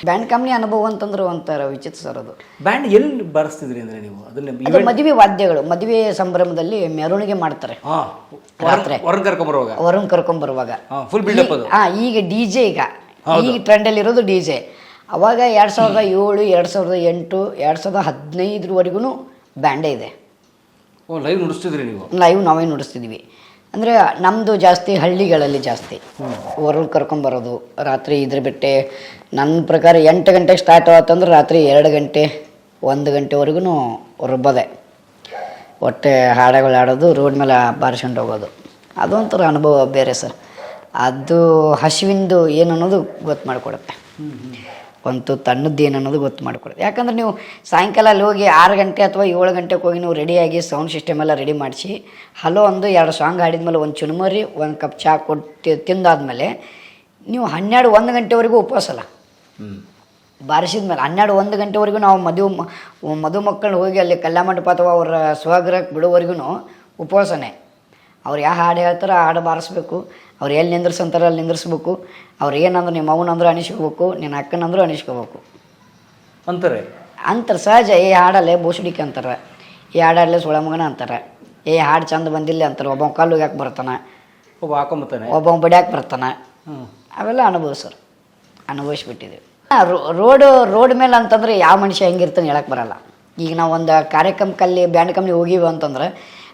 ಬ್ಯಾಂಡ್ ಕಂಪ್ನಿ ಅನುಭವ ಅಂತಂದ್ರೆ ಒಂಥರ ವಿಚಿತ್ರ ಸರ್ ಅದು. ಬ್ಯಾಂಡ್ ಎಲ್ಲಿ ಬಾರಿಸ್ತಿದ್ರಿ ಅಂದ್ರೆ ನೀವು? ಅದನ್ನ ಅದು ಮದುವೆ ವಾದ್ಯಗಳು ಮದುವೆ ಸಂಭ್ರಮದಲ್ಲಿ ಮೆರವಣಿಗೆ ಮಾಡ್ತಾರೆ ರಾತ್ರಿ. ಹೊರಗೆ ಕರ್ಕೊಂಬರುವಾಗ? ವರುಣ್ ಕರ್ಕೊಂಡ್ ಬರುವಾಗ ಹಾಂ ಫುಲ್ ಬಿಲ್ಡಪ್ ಅದು? ಹಾ ಈಗ ಡಿ ಜೆ ಈಗ. ಈಗ ಟ್ರೆಂಡಲ್ಲಿ ಇರೋದು ಡಿ ಜೆ. ಅವಾಗ ಎರಡು ಸಾವಿರದ ಏಳು ಎರಡು ಸಾವಿರದ ಎಂಟು ಎರಡು ಸಾವಿರದ ಹದಿನೈದರವರೆಗೂ ಬ್ಯಾಂಡೇ ಇದೆ. ಓ ಲೈವ್ ನುಡಿಸ್ತಿದ್ರಿ ನೀವು? ಲೈವ್ ನಾವೇ ನುಡಿಸ್ತಿದ್ವಿ. ಅಂದರೆ ನಮ್ಮದು ಜಾಸ್ತಿ ಹಳ್ಳಿಗಳಲ್ಲಿ ಜಾಸ್ತಿ. ಹೊರಗೆ ಕರ್ಕೊಂಬರೋದು ರಾತ್ರಿ ಇದ್ರ ಬಿಟ್ಟೆ ನನ್ನ ಪ್ರಕಾರ ಎಂಟು ಗಂಟೆಗೆ ಸ್ಟಾರ್ಟ್ ಆಯ್ತಂದ್ರೆ ರಾತ್ರಿ ಎರಡು ಗಂಟೆ, ಒಂದು ಗಂಟೆವರೆಗೂ ರುಬ್ಬದೆ. ಒಟ್ಟೆ ಹಾಡಗಳು ಆಡೋದು ರೋಡ್ ಮೇಲೆ ಬಾರಿಸ್ಕೊಂಡು ಹೋಗೋದು. ಅದೊಂಥರ ಅನುಭವ ಬೇರೆ ಸರ್. ಅದು ಹಸಿವಿಂದು ಏನು ಅನ್ನೋದು ಗೊತ್ತು ಮಾಡಿಕೊಡುತ್ತೆ. ಒಂದು ತನ್ನದ್ದು ಏನು ಅನ್ನೋದು ಗೊತ್ತು ಮಾಡ್ಕೊಳ್ಳೋದು. ಯಾಕಂದ್ರೆ ನೀವು ಸಾಯಂಕಾಲ ಅಲ್ಲಿ ಹೋಗಿ ಆರು ಗಂಟೆ ಅಥವಾ ಏಳು ಗಂಟೆಗೆ ಹೋಗಿ ನೀವು ರೆಡಿಯಾಗಿ ಸೌಂಡ್ ಸಿಸ್ಟಮ್ ಎಲ್ಲ ರೆಡಿ ಮಾಡಿಸಿ, ಹಲೋ ಒಂದು ಎರಡು ಸಾಂಗ್ ಹಾಡಿದ್ಮೇಲೆ ಒಂದು ಚುನುಮರಿ ಒಂದು ಕಪ್ ಚಹಾ ಕೊಟ್ಟು ತಿಂದಾದ್ಮೇಲೆ ನೀವು ಹನ್ನೆರಡು ಒಂದು ಗಂಟೆವರೆಗೂ ಉಪವಾಸಲ್ಲ. ಬಾರಿಸಿದ ಮೇಲೆ ಹನ್ನೆರಡು ಒಂದು ಗಂಟೆವರೆಗೂ ನಾವು ಮದುವೆ ಮಧು ಮಕ್ಕಳು ಹೋಗಿ ಅಲ್ಲಿ ಕಲ್ಯಾಣ ಮಂಟಪ ಅಥವಾ ಅವರ ಸ್ವಗೃಹಕ್ಕೆ ಬಿಡೋವರೆಗೂ ಉಪವಾಸನೆ. ಅವ್ರು ಯಾವ ಹಾಡು ಹೇಳ್ತಾರೋ ಆ ಹಾಡು ಬಾರಿಸ್ಬೇಕು. ಅವ್ರು ಎಲ್ಲಿ ನಿಂದ್ರಿಸಂತಾರೆ ಅಲ್ಲಿ ನಿಂದ್ರಿಸ್ಬೇಕು. ಅವ್ರು ಏನಂದ್ರೆ ನಿಮ್ಮ ಅವನಂದ್ರೆ ಅನಿಸ್ಕೋಬೇಕು ನಿನ್ನ ಅಕ್ಕನಂದ್ರೂ ಅನಿಸ್ಕೋಬೇಕು. ಅಂತಾರೆ. ಅಂತಾರೆ ಸಹಜ. ಏ ಹಾಡಲ್ಲೇ ಬೋಸುಡಿಕೆ ಅಂತಾರೆ. ಈ ಹಾಡಲ್ಲೇ ಸುಳಮಗನ ಅಂತಾರೆ. ಏ ಹಾಡು ಚಂದ ಬಂದಿಲ್ಲ ಅಂತಾರೆ. ಒಬ್ಬ ಕಾಲು ಯಾಕೆ ಬರ್ತಾನೆ? ಒಬ್ಬ ಹಾಕೊಂಬತ್ತಾನೆ. ಒಬ್ಬ ಬಡಿಯಾಕೆ ಬರ್ತಾನೆ? ಹ್ಞೂ ಅವೆಲ್ಲ ಅನುಭವ ಸರ್ ಅನುಭವಿಸ್ಬಿಟ್ಟಿದ್ದೀವಿ ರೋಡ್ ರೋಡ್ ಮೇಲೆ ಅಂತಂದ್ರೆ ಯಾವ ಮನುಷ್ಯ ಹೆಂಗಿರ್ತಾನೆ ಹೇಳಕ್ಕೆ ಬರಲ್ಲ. ಈಗ ನಾವು ಒಂದು ಕಾರ್ಯಕ್ರಮಕ್ಕಲ್ಲಿ ಬ್ಯಾಂಡ್ ಕಂಪ್ನಿ ಹೋಗಿವಿ ಅಂತಂದ್ರೆ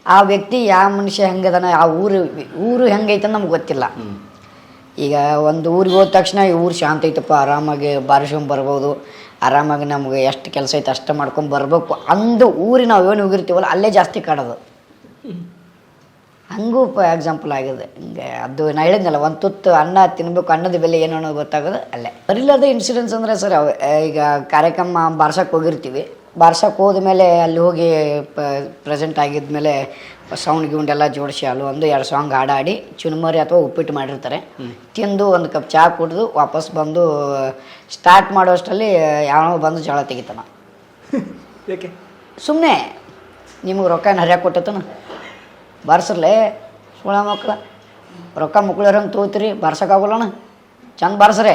ಆ ವ್ಯಕ್ತಿ ಯಾವ ಮನುಷ್ಯ ಹೆಂಗದನ ಆ ಊರು ಊರು ಹೆಂಗೈತೆ ನಮ್ಗೆ ಗೊತ್ತಿಲ್ಲ. ಈಗ ಒಂದು ಊರಿಗೆ ಹೋದ ತಕ್ಷಣ ಈ ಊರು ಶಾಂತ ಐತಪ್ಪ ಆರಾಮಾಗಿ ಬಾರಿಸ್ಕೊಂಡು ಬರ್ಬೋದು. ಆರಾಮಾಗಿ ನಮ್ಗೆ ಎಷ್ಟು ಕೆಲಸ ಐತೆ ಅಷ್ಟು ಮಾಡ್ಕೊಂಡು ಬರಬೇಕು ಅಂದು ಊರಿನ ನಾವು ಏನು ಹೋಗಿರ್ತೀವಲ್ಲ ಅಲ್ಲೇ ಜಾಸ್ತಿ ಕಾಡೋದು. ಹಂಗೂ ಎಕ್ಸಾಂಪಲ್ ಆಗಿದೆ. ಹಿಂಗೆ ಅದು ನಾ ಹೇಳಿದ್ನಲ್ಲ ಒಂದು ತುತ್ತು ಅನ್ನ ತಿನ್ಬೇಕು ಅನ್ನದ ಬೆಲೆ ಏನು ಅನ್ನೋದು ಗೊತ್ತಾಗೋದು ಅಲ್ಲೇ. ಬರಿಲ್ಲದ ಇನ್ಸಿಡೆನ್ಸ್ ಅಂದರೆ ಸರ್ ಅವ್- ಈಗ ಕಾರ್ಯಕ್ರಮ ಬಾರ್ಸೋಕೆ ಹೋಗಿರ್ತೀವಿ. ಬಾರ್ಸಕ್ಕೆ ಹೋದ್ಮೇಲೆ ಅಲ್ಲಿ ಹೋಗಿ ಪ್ರೆಸೆಂಟ್ ಆಗಿದ್ಮೇಲೆ ಸೌಂಡ್ ಗಿೌಂಡ್ ಎಲ್ಲ ಜೋಡಿಸಿ ಅಲ್ಲಿ ಒಂದು ಎರಡು ಸಾಂಗ್ ಹಾಡಾಡಿ ಚುನುಮರಿ ಅಥವಾ ಉಪ್ಪಿಟ್ಟು ಮಾಡಿರ್ತಾರೆ. ತಿಂದು ಒಂದು ಕಪ್ ಚಹಾ ಕುಡಿದು ವಾಪಸ್ ಬಂದು ಸ್ಟಾರ್ಟ್ ಮಾಡೋಷ್ಟರಲ್ಲಿ ಯಾವ ಬಂದು ಜೋಳ ತೆಗಿತಾನ. ಯಾಕೆ? ಸುಮ್ಮನೆ ನಿಮಗೆ ರೊಕ್ಕ ಏನು ಹರಿಯಾಕೆ ಕೊಟ್ಟತನ? ಬಾರ್ಸರ್ಲೆ ಸುಳ ಮಕ್ಕಳ ರೊಕ್ಕ ಮುಕ್ಳರಂಗೆ ತೋತ್ರಿ ಬಾರ್ಸಕ್ಕಾಗಲ್ಲಣ ಚಂದ ಬಾರ್ಸ್ರೆ.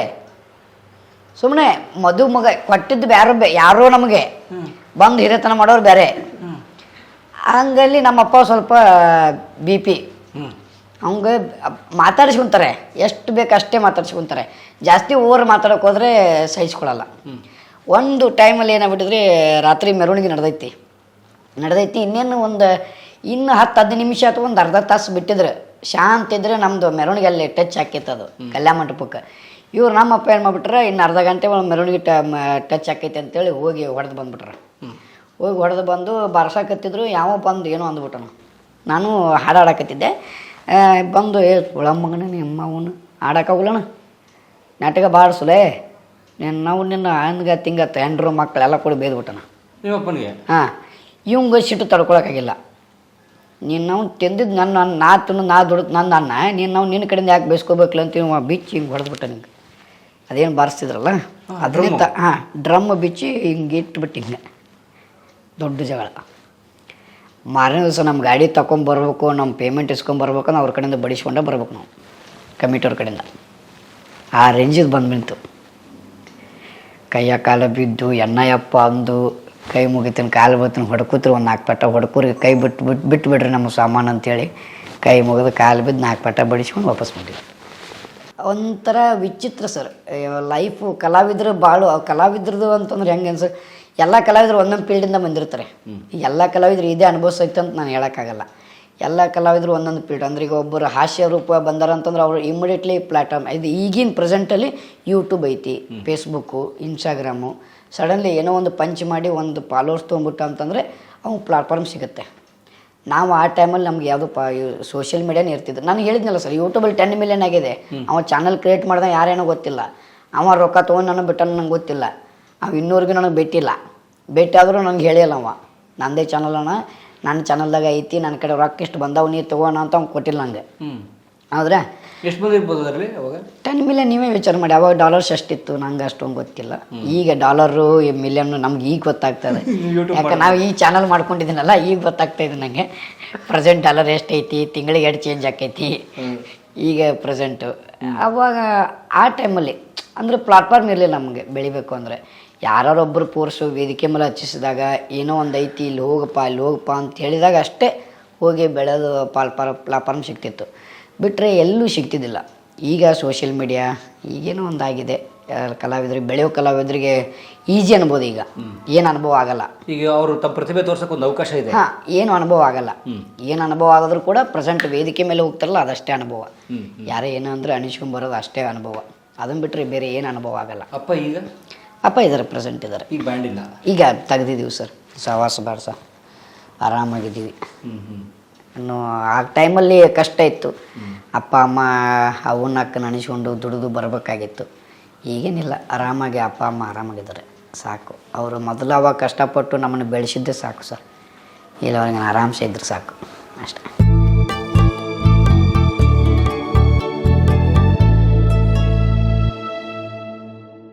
ಸುಮ್ಮನೆ ಮದುಮಗ ಕೊಟ್ಟಿದ್ದು ಯಾರು ಬೇ ಯಾರೋ ನಮಗೆ. ಬಂದು ಹಿರಿಯತನ ಮಾಡೋರು ಬೇರೆ. ಹಂಗಲ್ಲಿ ನಮ್ಮಪ್ಪ ಸ್ವಲ್ಪ ಬಿ ಪಿ ಹಂಗೆ ಮಾತಾಡಿಸ್ಕೊಂತಾರೆ. ಎಷ್ಟು ಬೇಕು ಅಷ್ಟೇ ಮಾತಾಡ್ಸ್ಕೊಂತಾರೆ. ಜಾಸ್ತಿ ಓವರ್ ಮಾತಾಡೋಕೆ ಹೋದರೆ ಸಹಿಸ್ಕೊಳ್ಳಲ್ಲ ಒಂದು ಟೈಮಲ್ಲಿ ಏನಾಗ್ಬಿಟ್ಟಿದ್ರಿ ರಾತ್ರಿ ಮೆರವಣಿಗೆ ನಡೆದೈತಿ. ನಡೆದೈತಿ ಇನ್ನೇನು ಒಂದು ಇನ್ನು ಹತ್ತು ಹದಿನೈದು ನಿಮಿಷ ಅಥವಾ ಒಂದು ಅರ್ಧ ತಾಸು ಬಿಟ್ಟಿದ್ರೆ ಶಾಂತ ಇದ್ರೆ ನಮ್ಮದು ಮೆರವಣಿಗೆ ಅಲ್ಲಿ ಟಚ್ ಹಾಕೈತೆ ಅದು ಕಲ್ಯಾಣ ಮಂಟಪಕ್ಕೆ. ಇವ್ರು ನಮ್ಮಪ್ಪ ಏನು ಮಾಡ್ಬಿಟ್ರೆ ಇನ್ನು ಅರ್ಧ ಗಂಟೆ ಒಳಗೆ ಮೆರವಣಿಗೆ ಟಚ್ ಹಾಕೈತೆ ಅಂತೇಳಿ ಹೋಗಿ ಹೊಡೆದು ಬಂದ್ಬಿಟ್ರೆ. ಹೋಗಿ ಹೊಡೆದು ಬಂದು ಬಾರ್ಸಾಕತ್ತಿದ್ರು ಯಾವ ಬಂದು ಏನೋ ಅಂದ್ಬಿಟ್ಟನು. ನಾನು ಹಾಡಾಡಕತ್ತಿದ್ದೆ. ಹಾಡಕತ್ತಿದ್ದೆ ಬಂದು ಏ ಮಗನ ನಿಮ್ಮ ಅವನು ಆಡೋಕ್ಕಾಗಲ್ಲಣ ನಾಟಕ ಬಾಡಿಸಲೇ ನಿನ್ನ ನಾವು ನಿನ್ನ ಹಂಗ ತಿಂಗ ಹೆಂಡ್ರು ಮಕ್ಕಳೆಲ್ಲ ಕೂಡ ಬೇದ್ಬಿಟ್ಟನ. ನಿಮ್ಮಪ್ಪನಿಗೆ ಹಾಂ ಇವಂಗ ಸಿಟ್ಟು ತಡ್ಕೊಳಕ್ಕಾಗಿಲ್ಲ. ನೀನು ನಾವು ತಿಂದಿದ್ದು ನನ್ನ ನನ್ನ ನಾ ತಿನ್ನು ನಾ ದುಡ್ದು ನನ್ನ ಅನ್ನ ನೀನು ನಾವು ನಿನ್ನ ಕಡೆಯಿಂದ ಯಾಕೆ ಬೇಯಿಸ್ಕೋಬೇಕಲ್ಲ ಅಂತ ಇವ ಬಿಚ್ಚಿ ಹಿಂಗೆ ಹೊಡೆದ್ಬಿಟ್ಟ ನಿಂಗೆ. ಅದೇನು ಬಾರಿಸ್ತಿದ್ರಲ್ಲ? ಅದರಿಂದ ಹಾಂ ಡ್ರಮ್ ಬಿಚ್ಚಿ ಹಿಂಗೆ ಇಟ್ಬಿಟ್ಟು ಹಿಂಗೆ ದೊಡ್ಡ ಜಗಳ. ಮಾರನೇ ದಿವಸ ನಮ್ಮ ಗಾಡಿ ತೊಗೊಂಬರ್ಬೇಕು ನಮ್ಮ ಪೇಮೆಂಟ್ ಇಸ್ಕೊಂಬರ್ಬೇಕಂದ್ರೆ ಅವ್ರ ಕಡೆಯಿಂದ ಬಡಿಸ್ಕೊಂಡೇ ಬರ್ಬೇಕು ನಾವು ಕಮಿಟಿಯವ್ರ ಕಡೆಯಿಂದ. ಆ ರೇಂಜಿಗೆ ಬಂದ್ಬಿಡ್ತು ಕೈಯ ಕಾಲ ಬಿದ್ದು ಎಣ್ಣಯಪ್ಪ ಅಂದು, ಕೈ ಮುಗಿತೀನಿ ಕಾಲು ಬತ್ತೀನಿ ಹೊಡ್ಕೂತ್ರಿ ಒಂದು ನಾಲ್ಕು ಪಟ್ಟ ಹೊಡ್ಕೂರಿಗೆ ಕೈ ಬಿಟ್ಟು ಬಿಟ್ಟು ಬಿಟ್ಟು ಬಿಡ್ರಿ ನಮ್ಮ ಸಾಮಾನು ಅಂತೇಳಿ ಕೈ ಮುಗಿದು ಕಾಲು ಬಿದ್ದು ನಾಲ್ಕು ಪಟ್ಟ ಬಡಿಸ್ಕೊಂಡು ವಾಪಸ್ ಮಾಡಿದ್ವಿ ಒಂಥರ ವಿಚಿತ್ರ ಸರ್ ಲೈಫು ಕಲಾವಿದ್ರು ಭಾಳ ಕಲಾವಿದ್ರದ್ದು ಅಂತಂದ್ರೆ ಹೆಂಗೆ ಅನ್ಸ ಎಲ್ಲ ಕಲಾವಿದರು ಒಂದೊಂದು ಫೀಲ್ಡಿಂದ ಬಂದಿರ್ತಾರೆ. ಎಲ್ಲ ಕಲಾವಿದರು ಇದೇ ಅನುಭವಿಸೈತೆ ಅಂತ ನಾನು ಹೇಳೋಕ್ಕಾಗಲ್ಲ. ಎಲ್ಲ ಕಲಾವಿದರು ಒಂದೊಂದು ಫೀಲ್ಡ್. ಅಂದ್ರೆ ಈಗ ಒಬ್ಬರು ಹಾಸ್ಯ ರೂಪ ಬಂದಾರ ಅಂತಂದ್ರೆ ಅವರು ಇಮಿಡಿಯೇಟ್ಲಿ ಪ್ಲಾಟ್ಫಾರ್ಮ್ ಇದು ಈಗಿನ ಪ್ರೆಸೆಂಟಲ್ಲಿ ಯೂಟ್ಯೂಬ್ ಐತಿ ಫೇಸ್ಬುಕ್ಕು ಇನ್ಸ್ಟಾಗ್ರಾಮು ಸಡನ್ಲಿ ಏನೋ ಒಂದು ಪಂಚ್ ಮಾಡಿ ಒಂದು ಫಾಲೋವರ್ಸ್ ತೊಗೊಂಬಿಟ್ಟ ಅಂತಂದರೆ ಅವ್ನು ಪ್ಲಾಟ್ಫಾರ್ಮ್ ಸಿಗುತ್ತೆ. ನಾವು ಆ ಟೈಮಲ್ಲಿ ನಮ್ಗೆ ಯಾವುದು ಪ ಸೋಷಿಯಲ್ ಮೀಡಿಯಾನೇ ಇರ್ತಿದ್ದು. ನಾನು ಹೇಳಿದ್ನಲ್ಲ ಸರ್ ಯೂಟ್ಯೂಬಲ್ಲಿ ಟೆನ್ ಮಿಲಿಯನ್ ಆಗಿದೆ. ಅವ ಚಾನಲ್ ಕ್ರಿಯೇಟ್ ಮಾಡ್ದ ಯಾರೇನೋ ಗೊತ್ತಿಲ್ಲ. ಅವ ರೊಕ್ಕ ತೊಗೊಂಡು ನಾನು ಬಿಟ್ಟಾನ ನಂಗೆ ಗೊತ್ತಿಲ್ಲ. ಅವ ಇನ್ನೂರಿಗೂ ನನಗೆ ಬೆಟ್ಟಿಲ್ಲ ಭೇಟಿ ಆದರೂ ನಂಗೆ ಹೇಳಿಲ್ಲ ಅವ. ನಂದೇ ಚಾನಲ್ ಅಣ್ಣ ನನ್ನ ಚಾನಲ್ದಾಗ ಐತಿ ನನ್ನ ಕಡೆ ರೊಕ್ಕ ಎಷ್ಟು ಬಂದವು ನೀರು ತಗೋಣ ಅಂತ ಅವ್ನು ಕೊಟ್ಟಿಲ್ಲ ನಂಗೆ. ಹೌದ್ರಾ? ಎಷ್ಟು ಬಂದಿರ್ಬೋದು ಅದರಲ್ಲಿ ಅವಾಗ? ಟೆನ್ ಮಿಲಿಯನ್ ನೀವೇ ವಿಚಾರ ಮಾಡಿ ಅವಾಗ ಡಾಲರ್ಸ್ ಎಷ್ಟಿತ್ತು ನಂಗೆ ಅಷ್ಟೊಂದು ಗೊತ್ತಿಲ್ಲ. ಈಗ ಡಾಲರು ಮಿಲಿಯನ್ ನಮ್ಗೆ ಈಗ ಗೊತ್ತಾಗ್ತದೆ. ಯಾಕೆ ನಾವು ಈ ಚಾನಲ್ ಮಾಡ್ಕೊಂಡಿದ್ದೀನಲ್ಲ ಈಗ ಗೊತ್ತಾಗ್ತಾ ಇದೆ ನನಗೆ ಪ್ರೆಸೆಂಟ್ ಡಾಲರ್ ಎಷ್ಟೈತಿ ತಿಂಗಳಿಗೆ ಎರಡು ಚೇಂಜ್ ಆಕೈತಿ. ಈಗ ಪ್ರೆಸೆಂಟು ಅವಾಗ ಆ ಟೈಮಲ್ಲಿ ಅಂದರೆ ಪ್ಲಾಟ್ಫಾರ್ಮ್ ಇರಲಿಲ್ಲ ನಮಗೆ ಬೆಳಿಬೇಕು ಅಂದರೆ. ಯಾರೊಬ್ಬರು ಪೋರ್ಸು ವೇದಿಕೆ ಮೇಲೆ ಹಚ್ಚಿಸಿದಾಗ ಏನೋ ಒಂದು ಐತಿ ಇಲ್ಲಿ ಹೋಗಪ್ಪ ಇಲ್ಲಿ ಹೋಗಪ್ಪ ಅಂತ ಹೇಳಿದಾಗ ಅಷ್ಟೇ ಹೋಗಿ ಬೆಳೆದು ಪಾಲ್ಪಾರ ಪ್ಲಾಟ್ಫಾರ್ಮ್ ಸಿಗ್ತಿತ್ತು. ಬಿಟ್ಟರೆ ಎಲ್ಲೂ ಸಿಗ್ತಿದ್ದಿಲ್ಲ. ಈಗ ಸೋಷಿಯಲ್ ಮೀಡಿಯಾ ಈಗೇನೋ ಒಂದಾಗಿದೆ. ಕಲಾವಿದರಿಗೆ ಬೆಳೆಯೋ ಕಲಾವಿದರಿಗೆ ಈಜಿ ಅನ್ಬೋದು ಈಗ. ಏನು ಅನುಭವ ಆಗಲ್ಲ. ಈಗ ಅವರು ತಮ್ಮ ಪ್ರತಿಭೆ ತೋರ್ಸೋಕೆ ಒಂದು ಅವಕಾಶ ಇದೆ. ಹಾಂ ಏನು ಅನುಭವ ಆಗಲ್ಲ. ಏನು ಅನುಭವ ಆಗೋದ್ರೂ ಕೂಡ ಪ್ರೆಸೆಂಟ್ ವೇದಿಕೆ ಮೇಲೆ ಹೋಗ್ತಾರಲ್ಲ ಅದಷ್ಟೇ ಅನುಭವ. ಯಾರೇ ಏನು ಅಂದರೆ ಅನಿಸ್ಕೊಂಡ್ ಬರೋದು ಅಷ್ಟೇ ಅನುಭವ. ಅದನ್ನು ಬಿಟ್ಟರೆ ಬೇರೆ ಏನು ಅನುಭವ ಆಗಲ್ಲ. ಅಪ್ಪ ಈಗ? ಅಪ್ಪ ಇದ್ದಾರೆ ಪ್ರೆಸೆಂಟ್ ಇದ್ದಾರೆ. ಈಗ ಬ್ಯಾಂಡ್ ಇಲ್ಲ? ಈಗ ತೆಗ್ದಿದ್ದೀವಿ ಸರ್ ಸವಾಸ ಬಾರ್ಸ ಆರಾಮಾಗಿದ್ದೀವಿ. ಇನ್ನು ಆ ಟೈಮಲ್ಲಿ ಕಷ್ಟ ಇತ್ತು. ಅಪ್ಪ ಅಮ್ಮ ಅವನ್ನ ಅಕ್ಕನ ಅನಿಸ್ಕೊಂಡು ದುಡಿದು ಬರಬೇಕಾಗಿತ್ತು. ಈಗೇನಿಲ್ಲ ಆರಾಮಾಗಿ ಅಪ್ಪ ಅಮ್ಮ ಆರಾಮಾಗಿದ್ದಾರೆ. ಸಾಕು. ಅವರು ಮೊದಲು ಅವಾಗ ಕಷ್ಟಪಟ್ಟು ನಮ್ಮನ್ನು ಬೆಳೆಸಿದ್ದೇ ಸಾಕು ಸರ್. ಇಲ್ಲವ್ರಿಗೆ ಆರಾಮ್ಸೆ ಇದ್ರೆ ಸಾಕು. ಅಷ್ಟೇ.